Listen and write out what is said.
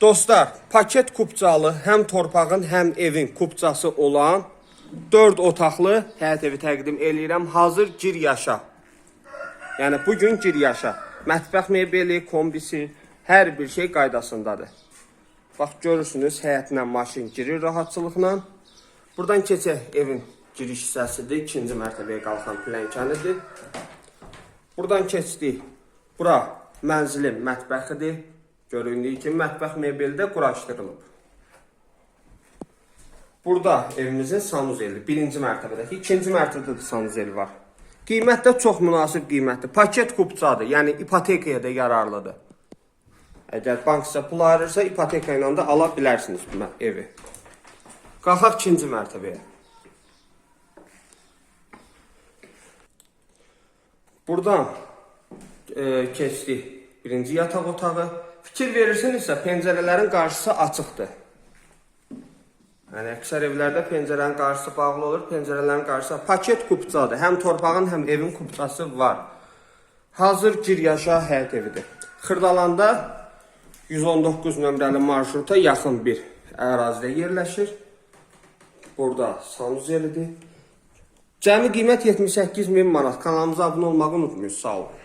Dostlar, paket kupcalı həm torpağın, həm evin kupcası olan 4 otaqlı həyət evi təqdim eləyirəm. Hazır gir yaşa. Yəni bu gün gir yaşa. Mətbəx mebeli, kombisi, hər bir şey qaydasındadır. Bax görürsünüz, həyətinə maşın girir rahatçılıqla. Buradan keçək evin giriş hissəsidir. İkinci mərtəbəyə qalxan plənkənidir. Buradan keçdik. Bura mənzilin mətbəxidir. Göründüyü kimi mətbəx mebeli də quraşdırılıb. Burada evimizin sanuzeli birinci mərtəbədəki, ikinci mərtəbədə də sanuzeli var. Qiymət də çox münasib qiymətdir. Paket kupçadır, yəni ipotekaya da yararlıdır. Əgər bank sizə pul ayırırsa, ipoteka ilə ala bilərsiniz bu evi. Qalxaq ikinci mərtəbəyə. Buradan e, keçdik birinci yataq otağı. Fikir verirsinizsə pəncərələrin qarşısı açıqdır. Yəni əksər evlərdə pəncərənin qarşısı bağlı olur, pəncərələrin qarşısı paket kupçadır. Həm torpağın, həm evin kupçası var. Hazır gir yaşa həyət evidir. Xırdalanda 119 nömrəli marşruta yaxın bir ərazidə yerləşir. Burada sanuzelidir. Cəmi qiymət 78 min manat. Kanalımıza abunə olmağı unutmayın. Sağ olun.